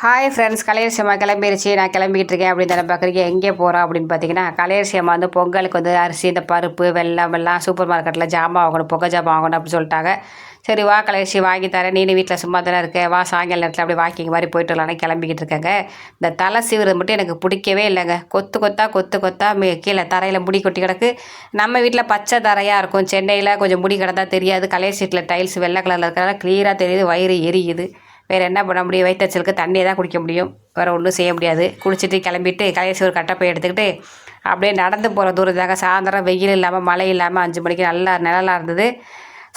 Hi friends கலையரசியம்மா கிளம்பிருச்சு. நான் கிளம்பிக்கிட்டு இருக்கேன். அப்படின்னு தானே பார்க்குறீங்க. எங்கே போகிறோம் அப்படின்னு பார்த்தீங்கன்னா கலையரசியம்மா வந்து பொங்கலுக்கு வந்து அரிசி இந்த பருப்பு வெள்ளம் எல்லாம் சூப்பர் மார்க்கெட்டில் ஜாமான் வாங்கணும். பொங்கல் ஜாமான் வாங்கணும் அப்படின்னு சொல்லிட்டாங்க. சரி வா கலையரசி வாங்கி தரேன். நீ வீட்டில் சும்மா தானே இருக்க? வா சாயங்கால நேரத்தில் அப்படியே வாக்கிங் மாதிரி போயிட்டு வரலான்னு கிளம்பிக்கிட்டு இருக்கேங்க. இந்த தலை சீவுறது மட்டும் எனக்கு பிடிக்கவே இல்லைங்க. கொத்து கொத்தா கொத்து கொத்தா மே கீழே தரையில் முடி கொட்டி கிடக்கு. நம்ம வீட்டில் பச்சை தரையாக இருக்கும். சென்னையில் கொஞ்சம் முடி கிடந்தா தெரியாது. கலையர் சீட்டில் டைல்ஸ் வெள்ளை கலரில் இருக்கிறதால க்ளியராக தெரியுது. வயிறு எரியுது. வேறு என்ன பண்ண முடியும்? வயிற்றுச்சலுக்கு தண்ணியை தான் குடிக்க முடியும். வேறு ஒன்றும் செய்ய முடியாது. குளிச்சுட்டு கிளம்பிட்டு கடைசி ஒரு கட்டப்பை எடுத்துக்கிட்டு அப்படியே நடந்து போகிற தூரத்தாக சாயந்தரம் வெயில் இல்லாமல் மழை இல்லாமல் அஞ்சு மணிக்கு நல்லா நிழலாக இருந்தது.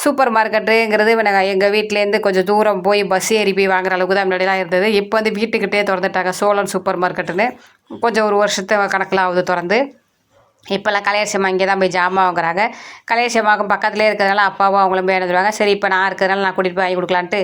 சூப்பர் மார்க்கெட்டுங்கிறது நாங்கள் எங்கள் வீட்டிலேருந்து கொஞ்சம் தூரம் போய் பஸ் ஏறி போய் வாங்குற அளவுக்கு தான் முன்னாடிலாம் இருந்தது. இப்போ வந்து வீட்டுக்கிட்டே திறந்துட்டாங்க சோழன் சூப்பர் மார்க்கெட்டுன்னு கொஞ்சம் ஒரு வருஷத்து கணக்கில் ஆகுது திறந்து. இப்போல்லாம் கலையரசியம்மா இங்கே தான் போய் ஜாமான் வாங்குறாங்க கலையரசியம்மாவுக்கும் பக்கத்துலேயே இருக்கிறதுனால அப்பாவும் அவங்களும் போய் எழுதுவாங்க சரி இப்போ நான் இருக்கிறதுனால நான் கூட்டிகிட்டு போய் வாங்கி கொடுக்கலான்ட்டு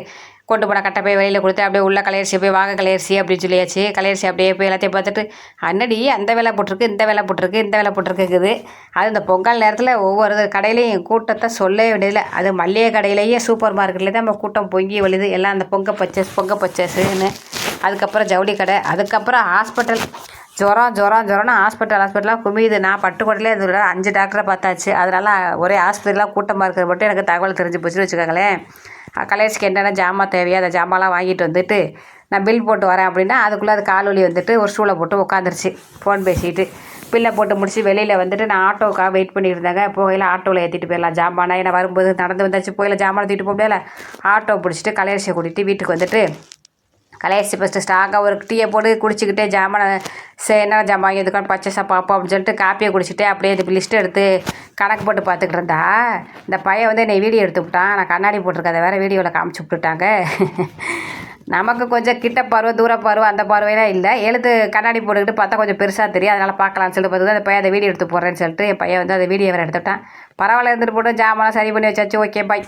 கொண்டு போன கட்டை போய் வெளியில் கொடுத்து அப்படியே உள்ள கலையரிசி போய் வாங்க கலையரிசி அப்படின்னு சொல்லியாச்சு. கலையரிசி அப்படியே போய் எல்லாத்தையும் பார்த்துட்டு அன்னடி அந்த வேலை போட்டிருக்கு இந்த வேலை போட்டிருக்கு இந்த வேலை போட்டிருக்குது அது இந்த பொங்கல் நேரத்தில் ஒவ்வொரு கடையிலையும் கூட்டத்தை சொல்லவே வேண்டியதில்லை. அது மல்லிகை கடையிலேயே சூப்பர் மார்க்கெட்லேயே தான் நம்ம கூட்டம் பொங்கி வழிது. எல்லாம் அந்த பொங்க பச்சஸ் பொங்க பச்சஸ்ன்னு. அதுக்கப்புறம் ஜவுளி கடை அதுக்கப்புறம் ஹாஸ்பிட்டல் ஜுரம் ஜுரம் ஜுரம்னு ஹாஸ்பிட்டல் ஹாஸ்பிட்டலாக குமியுது. நான் பட்டுக்கோட்டையிலே அது அஞ்சு டாக்டரை பார்த்தாச்சு. அதனால் ஒரே ஆஸ்பத்திரிலாம் கூட்டமாக இருக்கிற மட்டும் எனக்கு தகவல் தெரிஞ்சு போச்சுன்னு வச்சுக்கோங்களேன். கலேஜ்க்கு என்னென்ன ஜாமான் தேவையோ அந்த ஜாமான்லாம் வாங்கிட்டு வந்துட்டு நான் பில் போட்டு வரேன் அப்படின்னா அதுக்குள்ளே அது கால் வலி வந்துட்டு ஒரு ஸ்டூலை போட்டு உட்காந்துருச்சு ஃபோன் பேசிட்டு பில்லை போட்டு முடிச்சு வெளியில் வந்துட்டு நான் ஆட்டோக்காக வெயிட் பண்ணியிருந்தாங்க இருந்தேங்க. போகையில் ஆட்டோவில் ஏற்றிட்டு போயிடலாம் ஜாமானா. ஏன்னா வரும்போது நடந்து வந்தாச்சு போயில ஜாமான் தூக்கிட்டு போக முடியல ஆட்டோ பிடிச்சிட்டு கலையரசியை கூட்டிகிட்டு வீட்டுக்கு வந்துட்டு கலையரசி ஃபஸ்ட்டு ஸ்ட்ராங்காக ஒரு டீயை போட்டு குடிச்சிக்கிட்டே ஜாமான் சரி என்ன ஜாமான் வாங்கி எதுக்கான பச்சைசா பார்ப்போம் அப்படின்னு சொல்லிட்டு காப்பியை குடிச்சிட்டு அப்படியே இது லிஸ்ட்டு எடுத்து கணக்கு போட்டு பார்த்துக்கிட்டு இருந்தா. இந்த பையன் வந்து என்னை வீடியோ எடுத்து விட்டான். நான் கண்ணாடி போட்டிருக்கதை வேறு வீடியோவில் காமிச்சு விட்டுட்டாங்க. நமக்கு கொஞ்சம் கிட்ட பருவ தூர பருவம் அந்த பருவையெல்லாம் இல்லை. எழுத்து கண்ணாடி போட்டுக்கிட்டு பார்த்தா கொஞ்சம் பெருசாக தெரியும். அதனால் பார்க்கலாம்னு சொல்லிட்டு பார்த்து அந்த பையன் அதை வீடியோ எடுத்து போடுறேன்னு சொல்லிட்டு என் பையன் வந்து அந்த வீடியோ வேறு எடுத்துட்டான். பரவாயில்ல இருந்துட்டு போட்டு ஜாமான் சரி பண்ணி வச்சாச்சு. Okay bye